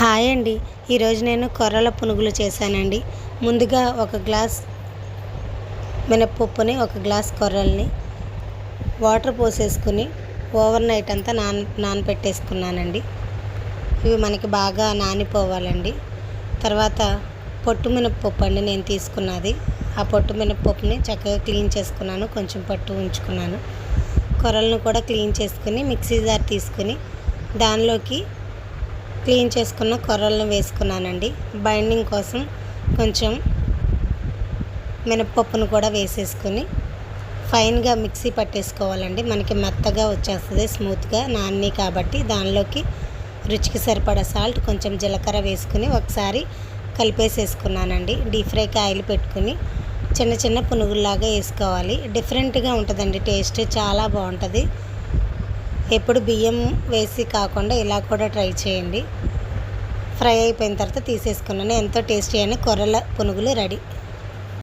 Hi అండి. ఈరోజు నేను కొర్రల పునుగులు చేశానండి. ముందుగా ఒక గ్లాస్ మినప్పప్పుని ఒక గ్లాస్ కొర్రల్ని వాటర్ పోసేసుకుని ఓవర్ నైట్ అంతా నాన నానపెట్టేసుకున్నానండి. ఇవి మనకి బాగా నానిపోవాలండి. తర్వాత పొట్టు మినప్పప్పు అండి నేను తీసుకున్నది. ఆ పొట్టు మినప్పప్పుని చక్కగా క్లీన్ చేసుకున్నాను. కొంచెం పట్టు ఉంచుకున్నాను. కొర్రలను కూడా క్లీన్ చేసుకుని మిక్సీ జార్ తీసుకుని దానిలోకి క్లీన్ చేసుకున్న కొర్రలను వేసుకున్నానండి. బైండింగ్ కోసం కొంచెం మినప్పప్పును కూడా వేసేసుకుని ఫైన్గా మిక్సీ పట్టేసుకోవాలండి. మనకి మెత్తగా వచ్చేస్తుంది స్మూత్గా నాన్ని కాబట్టి దానిలోకి రుచికి సరిపడా సాల్ట్ కొంచెం జీలకర్ర వేసుకుని ఒకసారి కలిపేసేసుకున్నానండి. డీప్ ఫ్రైకి ఆయిల్ పెట్టుకుని చిన్న చిన్న పునుగుల్లాగా వేసుకోవాలి. డిఫరెంట్గా ఉంటుందండి టేస్ట్ చాలా బాగుంటుంది. ఎప్పుడు బియ్యం వేసి కాకుండా ఇలా కూడా ట్రై చేయండి. ఫ్రై అయిపోయిన తర్వాత తీసేసుకున్నాను. ఎంతో టేస్టీ అయిన కొర్రల పునుగులు రెడీ.